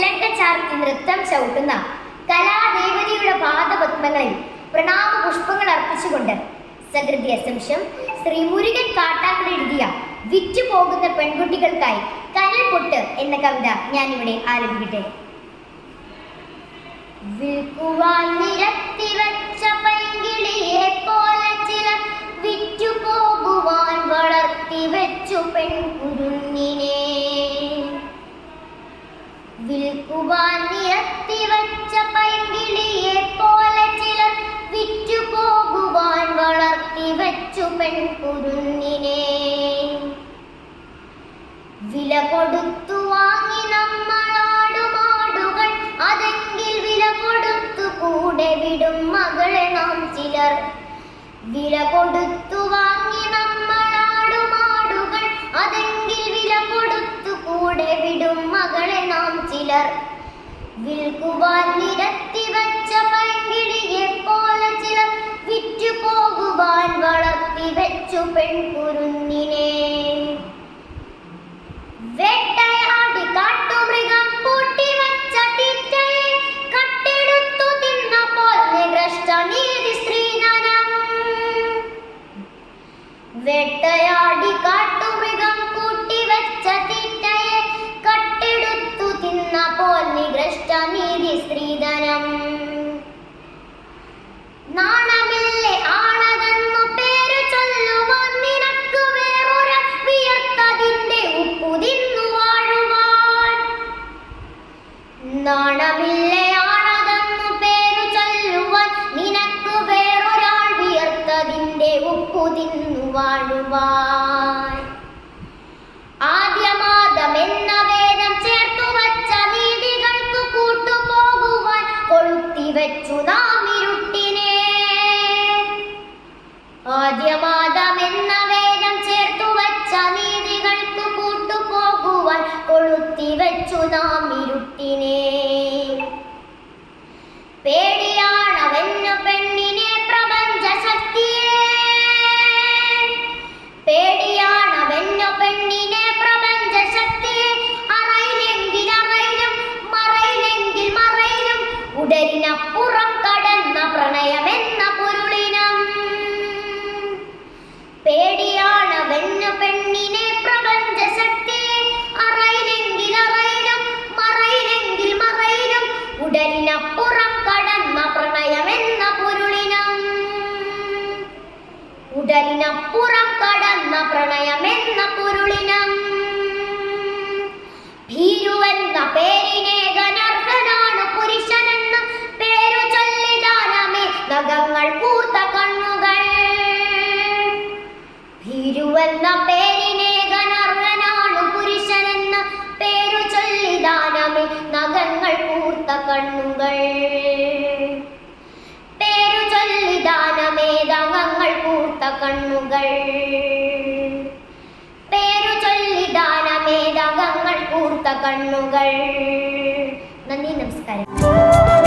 ചിലങ്ക ചാർത്തി നൃത്തം ചവിട്ടുന്ന കലാദേവതയുടെ പാദപത്മങ്ങളിൽ പ്രണാമ പുഷ്പങ്ങൾ അർപ്പിച്ചുകൊണ്ട് സകൃതി അസംശം ശ്രീ മുരുകൻ കാട്ടാക്കട എഴുതിയ വിറ്റുപോകുന്ന പെൺകുട്ടികൾക്കായി കനൽ പൊട്ട് എന്ന കവിത ഞാനിവിടെ ആലപിക്കട്ടെ. വിൽക്കുവാൻ നിരത്തി വച്ച പൈങ്കിളിയെ വിൽക്കുവാൻ നിരത്തി വച്ച പൈങ്കിളിയെ പോലെ ചിലർ വിറ്റുപോകുവാൻ വളർത്തി വെച്ചു പെൺകുരുന്നിനെ വില കൊടുത്തു വാങ്ങി നമ്മളാടുമാടുകൾ അതെങ്കിൽ വില കൊടുത്തു കൂടെ വിടും മകളെ നാം ചിലർ. വില കൊടുത്തു വാങ്ങി നമ്മളാടുമാടുകൾ അതെങ്കിൽ വില കൊടുത്തു കൂടെ വിടും മകളെ നാം ചിലർ. വിൽക്കുവാൻ നിരത്തി വച്ച ചിലർ വിറ്റുപോകുവാൻ വളർത്തി വെച്ചു പെൺകുരുന്നിനെ നാണമില്ലേ ആണതെന്നു പേരു ചൊല്ലുവാൻ നിനക്ക് വേറൊരാൾ വിയർത്തതിന്റെ ഉപ്പു തിന്നു വാഴുവാൻ. വേദം ചേർത്തു നീതികൾക്കു കൊളുത്തി വെച്ചു ആദ്യമാദം ഉടലിനപ്പുറം കടന്ന പ്രണയമെന്ന കണ്ണുകൾ. പേരു ചൊല്ലിദാനമേതങ്ങൾ കൂർത്ത കണ്ണുകൾ. നന്ദി നമസ്കാരം.